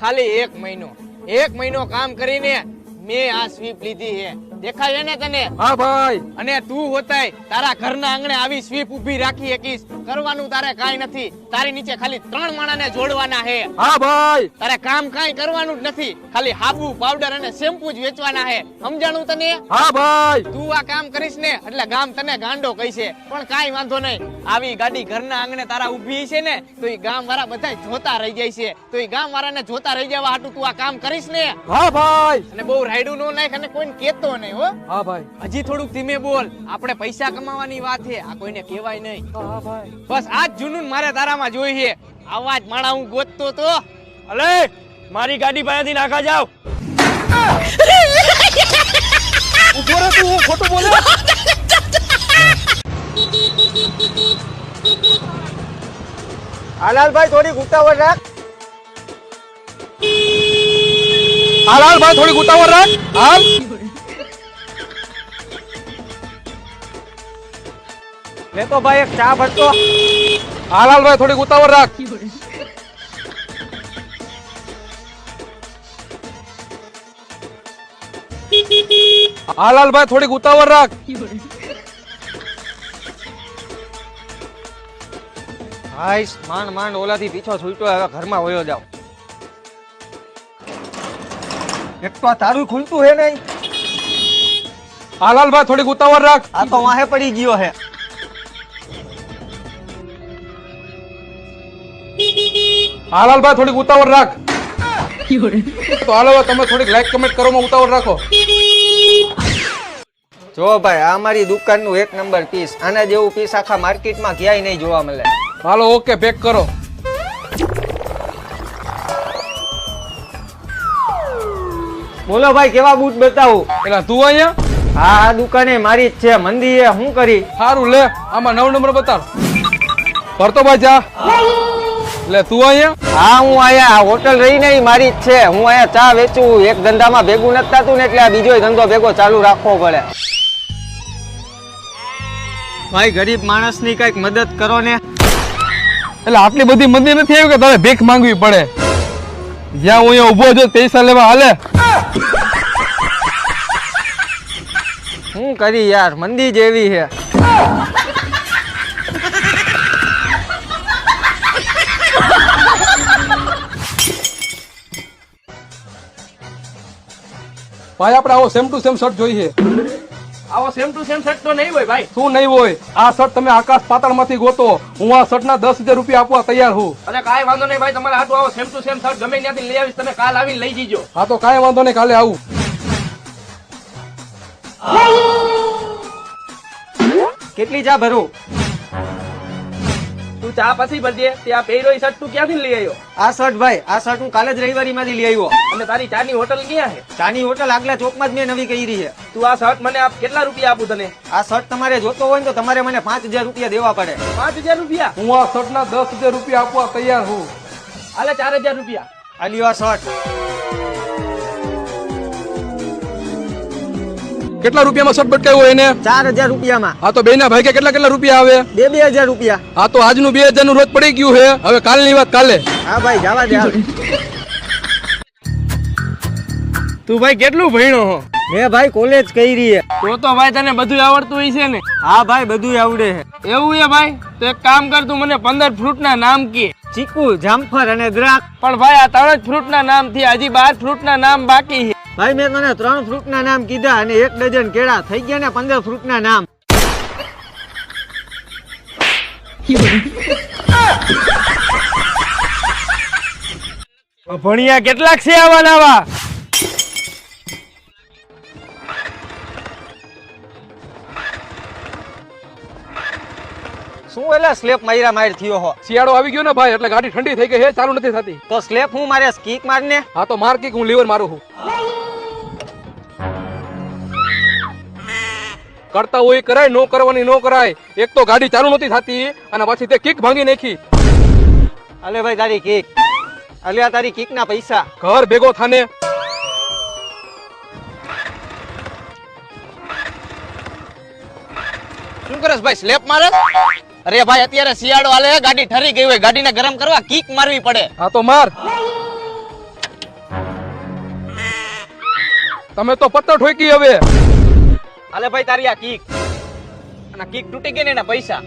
ખાલી એક મહિનો. એક મહિનો કામ કરીને મેં આ સ્વીપ લીધી છે. દેખાય ને તને? હા ભાઈ. અને તું હોતાય તારા ઘરના આંગણે આવી સ્વીપ ઊભી રાખી શકીશ. કરવાનું તારે કાઈ નથી. તારી નીચે ખાલી ત્રણ માણાને જોડવાના હે. હા ભાઈ. તારે કામ કાઈ કરવાનું જ નથી. ખાલી હાબુ પાવડર અને શેમ્પુ જ વેચવાના હે. સમજાણું તને? હા ભાઈ. તું આ કામ કરીશ ને એટલે ગામ તને ગાંડો કહીશે. પણ કાઈ વાંધો નહીં. આવી ગાડી ઘરના આંગણે તારા ઊભી છે ને તો એ ગામ વાળા બધા જોતા રહી જાય છે. તો એ ગામ વાળાને જોતા રહી જવા હાટુ તું આ કામ કરીશ ને? હા ભાઈ. અને બહુ રાયડું નો નાખ અને કોઈને કેતો નહીં. હો. હા ભાઈ. હજી થોડુંક ધીમે બોલ. આપણે પૈસા કમાવાની વાત છે. આ કોઈને કહેવાય નહીં. હા ભાઈ. બસ આ જ જુનૂન મારે તારામાં જોઈએ આવા જ માણા હું ગોતતો તો. અલે મારી ગાડી પાસેથી નાખા જાવ ઊભો રહે તું ખોટું બોલે? આલાલભાઈ થોડી ઉતાવળ રાખ. હાલ હાલ થોડી ઉતાવળ રાખ. હાલ. લે તો ભાઈ, એક ચા ભરતો. હાલ હાલ ભાઈ થોડી ઉતાવળ રાખ. હાલ હાલ ભાઈ થોડીક ઉતાવળ રાખ. હાઈસ માંડ માંડ, ઓલાથી પીછો છૂટ્યો હવે ઘરમાં વયો જાવ એક તો આ તારું ખુલતું હે નહીં. હાલ હાલ ભાઈ થોડીક ઉતાવળ રાખ. આ તો વાહે પડી ગયો હે. હાલ હાલ ભાઈ થોડીક ઉતાવળ રાખ. તો હાલો તમે થોડીક લાઈક કમેન્ટ કરવામાં ઉતાવળ રાખો. જો ભાઈ આ મારી દુકાનનું એક નંબર પીસ આના જેવું પીસ આખા માર્કેટમાં ક્યાંય નહીં જોવા મળે. હાલો ઓકે પેક કરો. બોલો ભાઈ કેવા બૂટ બતાવું? એટલે તું અહીંયા? હા આ દુકાને મારી જ છે મંદી એ હું કરી. સારું લે આમાં નવ નંબર બતાવ ભરતો ભાઈ જા. એટલે તું અહીંયા? હા હું અહીંયા આ હોટલ રહી નહીં મારી જ છે. હું અહીંયા ચા વેચું એક ધંધામાં ભેગું નથી થતું ને એટલે આ બીજો ધંધો ભેગો ચાલુ રાખવો પડે. ભાઈ ગરીબ માણસની કંઈક મદદ કરો ને. એટલે આટલી બધી મંદિર નથી આવી કે તારે ભીખ માંગવી પડે? જ્યાં હું અહીંયા ઊભો છું પૈસા લેવા હાલે. શું કરી યાર મંદી જેવી છે. ભાઈ આપણે આવો સેમ ટુ સેમ શર્ટ જોઈએ. આવો સેમ ટુ સેમ સેટ તો નહીં હોય ભાઈ. શું નહીં હોય? આ શર્ટ તમે આકાશ પાતાળમાંથી ગોતો. હું આ શર્ટ ના દસ હજાર રૂપિયા આપવા તૈયાર છું અને કાંઈ વાંધો નહીં ભાઈ તમારે હાટું આવો સેમ ટુ સેમ શર્ટ ગમે ત્યાંથી લઈ આવીશ તમે કાલ આવીને લઈ જજો. હા તો કાંઈ વાંધો નહીં કાલે આવું. કેટલી ચા ભરું? તું ચા પછી ભરજે આ પહેર્યો એ શર્ટ તું ક્યાંથી લઈ આવ્યો? આ શર્ટ ભાઈ આ શર્ટ હું કાલે જ રવિવારી માંથી લઈ આવ્યો. અને તારી ચાની હોટલ ક્યાં છે? ચાની હોટલ આગલા ચોકમાં જ મેં નવી કરી છે. તું આ શર્ટ મને આપ કેટલા રૂપિયા આપું તને? આ શર્ટ તમારે જોતો હોય ને તો તમારે મને પાંચ હજાર રૂપિયા દેવા પડે. પાંચ હજાર રૂપિયા? હું આ શર્ટ ના દસ હજાર રૂપિયા આપવા તૈયાર છું આલે ચાર હજાર રૂપિયા. આલી આ શર્ટ. કેટલા રૂપિયામાં શર્ટ બટકાયો એને? ચાર હજાર રૂપિયામાં. હા તો બેના ભાઈ કે કેટલા કેટલા રૂપિયા આવે? બે બે હજાર રૂપિયા. હા તો આજનું બે હજારનું રોજ પડી ગયું છે. હવે કાલની વાત કાલે. હા ભાઈ જવા દે તું ભાઈ કેટલું ભણ્યો હો? મેં ભાઈ કોલેજ કરી છે. તો તો ભાઈ તને બધું આવડતું હોય છે ને? હા ભાઈ બધું આવડે છે. એવું છે ભાઈ? તો એક કામ કર તું મને પંદર ફ્રૂટ ના નામ કે. ચીકુ જામફળ અને દ્રાક્ષ. પણ ભાઈ આ ત્રણ જ ફ્રૂટ ના નામથી હજી બાર ફ્રૂટ ના નામ બાકી છે. ભાઈ મેં તને ત્રણ ફ્રૂટ ના નામ કીધા અને એક ડઝન કેળા. થઈ ગયા ને પંદર ફ્રૂટ ના નામ ભણિયા કેટલાક છે આવા નવા? શું એટલે સ્લેપ માર્યા માર થયો હો? શિયાળો આવી ગયો ને ભાઈ એટલે ગાડી ઠંડી થઈ ગઈ છે ચાલુ નથી થતી. તો સ્લેપ હું મારે કિક મારને? હા તો માર કિક હું લીવર મારું છું કરતા હોય કરાય નો કરવાની નો કરાય. એક તો ગાડી ચાલુ નથી થતી અને પછી તે કિક ભાંગી નાખી. અલે ભાઈ તારી કિક. અલે આ તારી કિક ના પૈસા. ઘર ભેગો થાને. શું કરસ ભાઈ સ્લેપ મારે? અરે ભાઈ અત્યારે શિયાળો આલે ગાડી ઠરી ગઈ હોય ગાડીને ગરમ કરવા કીક મારવી પડે. હા તો માર. તમે તો પત્તર ઠોકી હવે. હાલે ભાઈ તારી આ કીક. અને કીક તૂટી ગઈ ને એના પૈસા.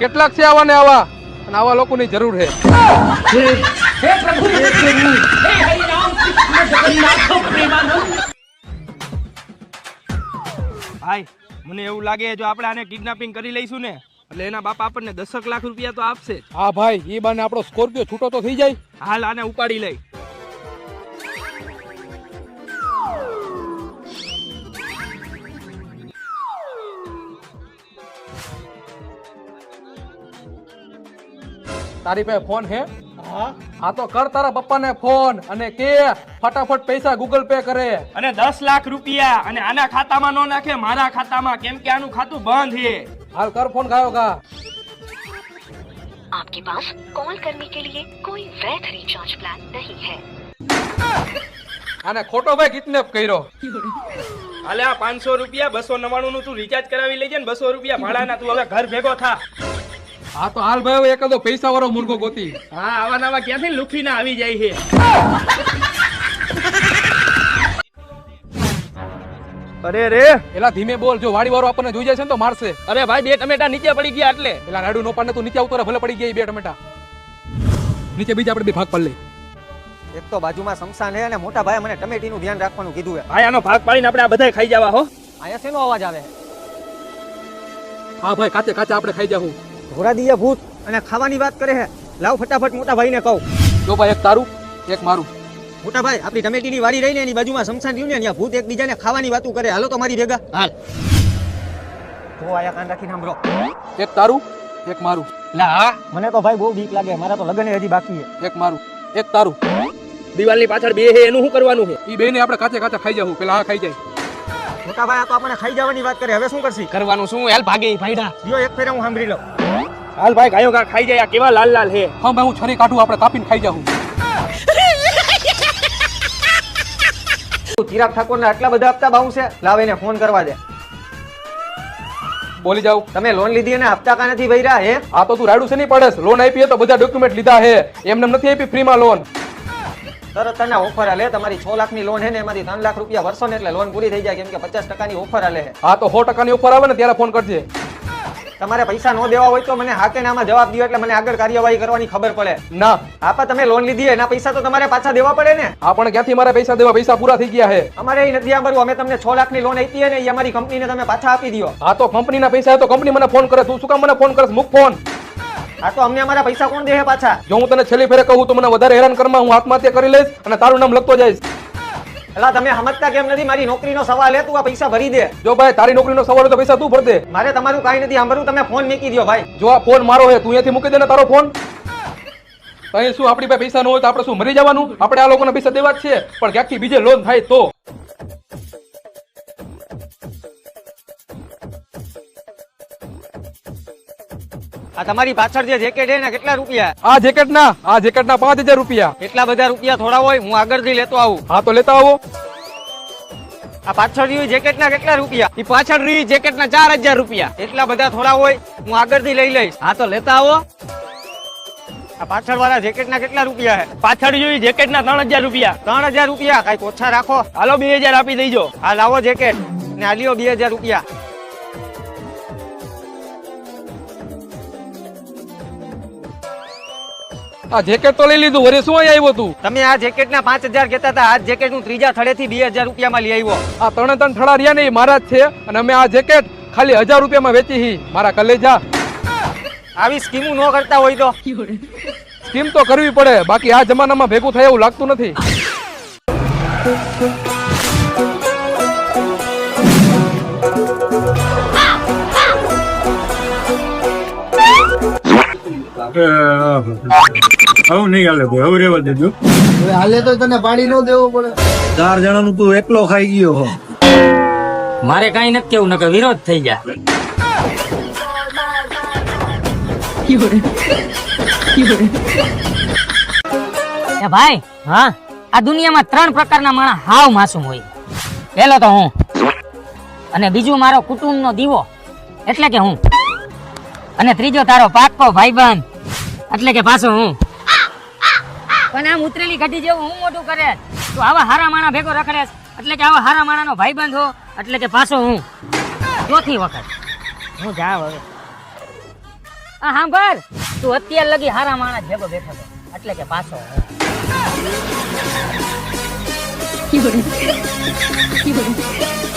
કેટલાક છે આવા ને આવા? અને આવા લોકોની જરૂર છે. ભાઈ મને એવું લાગે જો આપણે આને કિડનેપિંગ કરી લઈશું ને એટલે એના બાપા આપણને દસક લાખ રૂપિયા તો આપશે હા ભાઈ એ બાને આપણો સ્કોર્પિયો છૂટો તો થઈ જાય. હાલ આને ઉપાડી લઈ. તારી પાસે ફોન હે હા તો કર તારા પપ્પાને ફોન અને કે ફટાફટ પૈસા ગૂગલ પે કરે અને દસ લાખ રૂપિયા અને આના ખાતામાં નો નાખે મારા ખાતામાં કેમ કે આનું ખાતું બંધ છે હાલ કર ફોન ખાયો કા आपके पास कॉल करने के लिए कोई वैध रिचार्ज प्लान नहीं है આને ખોટો ભાઈ કિડનેપ કર્યો હાલે આ પાંચસો રૂપિયા બસો નવ્વાણું નું તું રિચાર્જ કરાવી લેજે ને બસો રૂપિયા ભાડાના તું હવે ઘર ભેગો થા હા તો હાલ ભાઈ એકાદો પૈસા વાળો મુર્ગો ગોતી. હા આવા નવા ક્યાંથી લુખીને આવી જાય છે? અરે રે એલા ધીમે બોલ જો વાડી વાળો આપણને જોઈ જાય છે ને તો મારશે. અરે ભાઈ બે ટમેટા નીચે પડી ગયા એટલે. એલા રાડુ નો પાડને તું નીચે ઉતરે ભલે પડી ગયા બે ટમેટા. નીચે બીજા આપણે બે ભાગ પડ લે એક તો બાજુમાં શમશાન હે અને મોટા ભાઈ મને ટમેટીનું ધ્યાન રાખવાનું કીધું હે. ભાઈ આનો ભાગ પાડીને આપણે આ બધા ખાઈ જવા હો. આયા શેનો અવાજ આવે? હા ભાઈ કાચે કાચે આપણે ખાઈ જાવું ઘોડા દીએ ભૂત અને ખાવાની વાત કરે છે લાવ ફટાફટ મોટા ભાઈને કહું. જો ભાઈ એક તારું એક મારું. મોટા ભાઈ આપણી ટમેટીની વાડી રહીને એની બાજુમાં શમશાન રહ્યું ને ત્યાં ભૂત એકબીજાને ખાવાની વાતું કરે. હાલો તો મારી ભેગા. હાલ. જો આયા કાન રાખીને સાંભળો. એક તારું એક મારું. લા હા? મને તો ભાઈ બહુ બીક લાગે. મારા તો લગ્ન હજી બાકી છે. એક મારું એક તારું. દિવાલની પાછળ બે હે એનું શું કરવાનું છે એ બેને આપણે કાચે કાચે ખાઈ જાવું પેલા આ ખાઈ જાય. મોટા ભાઈ આ તો આપણે ખાઈ જવાની વાત કરે. હવે શું કરશી? કરવાનું શું? હાલ ભાગે ઈ ભાઈડા. જો એક ફેરે હું સાંભળી લઉં. હાલ ભાઈ ગાયો ગા ખાઈ જાય આ કેવા લાલ લાલ હે. હા ભાઈ હું છરી કાઢું આપણે કાપીને ખાઈ જાઉં. ચિરાગ ઠાકોરને આટલા બધા હપ્તા ભાવ છે? લાવ એને ફોન કરવા દે. બોલી જાવ તમે લોન લીધી અને હપ્તા કા નથી ભર્યા હે? આ તો તું રાડું છે નહીં પડે લોન આપી તો બધા ડોક્યુમેન્ટ લીધા હે. એમને નથી આપી ફ્રીમાં લોન તરત તને ઓફર આલે. તમારી છ લાખની લોન હે ને એમાંથી ત્રણ લાખ રૂપિયા વર્ષો ને એટલે લોન પૂરી થઈ જાય. કેમ કે પચાસ ટકાની ઓફર આલે હા. તો સો ટકાની ઓફર આવે ને ત્યારે ફોન કરજે. તમારે પૈસા ન દેવા હોય તો મને હાથે નામાં જવાબ દો એટલે મને આગળ કાર્યવાહી કરવાની ખબર પડે. ના. આપા તમે લોન લીધી એના પૈસા તો તમારે પાછા દેવા પડે ને? આપણે ક્યાંથી મારા પૈસા દેવા? પૈસા પૂરા થઈ ગયા હે. અમારે એ નથી સાંભળવું. અમે તમને છ લાખની લોન આપી ને એ અમારી કંપનીને તમે પાછા આપી દો હા તો કંપનીના પૈસા તો કંપની મને ફોન કરે. તું શું કામ મને ફોન કરસ? મુક ફોન આ તો અમને અમારા પૈસા કોણ દે છે પાછા? જો હું તને છેલ્લી ફેરે કહું તો મને વધારે હેરાન કરમાં હું આત્મહત્યા કરી લઈશ અને તારું નામ લખતો જઈશ. એટલે તમે સમજતા કેમ નથી? મારી નોકરીનો સવાલ હે તું આ પૈસા ભરી દે. જો ભાઈ તારી નોકરીનો સવાલ હોય તો પૈસા તું ભર દે મારે તમારું કાઈ નથી સાંભળવું તમે ફોન મૂકી દો ભાઈ. જો આ ફોન મારો હે તું અહીંયાથી મૂકી દે ને તારો ફોન. અહીં શું આપણી પાસે પૈસા ન હોય તો આપણે શું મરી જવાનું? આપણે આ લોકોને પૈસા દેવા જ છે. પણ ક્યાંકથી બીજે લોન થાય તો? આ તમારી પાછળ જે જેકેટ છે ને કેટલા રૂપિયા? આ જેકેટ ના આ જેકેટ ના પાંચ હજાર રૂપિયા. એટલા બધા રૂપિયા થોડા હોય હું આગળથી લેતો આવું. હા તો લેતા આવો. આ પાછળ જેકેટ ના કેટલા રૂપિયા? એ પાછળ રહી જેકેટ ના ચાર હજાર રૂપિયા. એટલા બધા થોડા હોય હું આગળથી લઈ લઈશ. હા તો લેતા આવો. આ પાછળ વાળા જેકેટ ના કેટલા રૂપિયા છે? પાછળ જોઈ જેકેટ ના ત્રણ હજાર રૂપિયા. ત્રણ હજાર રૂપિયા? કંઈક ઓછા રાખો. હાલો બે હજાર આપી દેજો. આ લાવો જેકેટ ને આ લ્યો બે હજાર રૂપિયા. આ જેકેટ તો લઈ લીધું વરે શું અહીં આવ્યો તું તમે આ જેકેટ ના પાંચ હજાર કહેતા હતા આ જેકેટ હું ત્રીજા થડે થી બે હજાર રૂપિયામાં લઈ આવ્યો. આ ત્રણે ત્રણ થડા રહ્યા ને ઈ મારા જ છે અને અમે આ જેકેટ ખાલી હજાર રૂપિયામાં વેચી હી. મારા કલેજા. આવી સ્કીમો ન કરતા હોય તો? સ્કીમ તો કરવી પડે બાકી આ જમાનામાં ભેગું થાય એવું લાગતું નથી. આવું નહીં હાલે ભાઈ હવે રેવા દેજો. હાલે તો તને પાડી ન દેવો પડે. ચાર જણાનું તું એકલો ખાઈ ગયો હો. મારે કઈ નથી કેવું નકર વિરોધ થઈ ગયા એ ભાઈ હા? આ દુનિયામાં ત્રણ પ્રકારના માણસ હાવ માસુમ હોય. પેલો તો હું. અને બીજું મારો કુટુંબનો દીવો. એટલે કે હું. અને ત્રીજો તારો પાક્કો ભાઈબંધ. એટલે કે પાછો હું. પણ આમ ઉતરેલી ગઢી જેવું હું મોટું કરે. તું આવા હારા માણા ભેગો રખડે એટલે કે આવા હારા માણાનો ભાઈબંધ હો. એટલે કે પાછો હું. ચોથી વખત. હું જાવ હવે. આ સાંભળ. તું અત્યાર લગી હારા માણસ ભેગો બેઠો એટલે કે પાછો હું.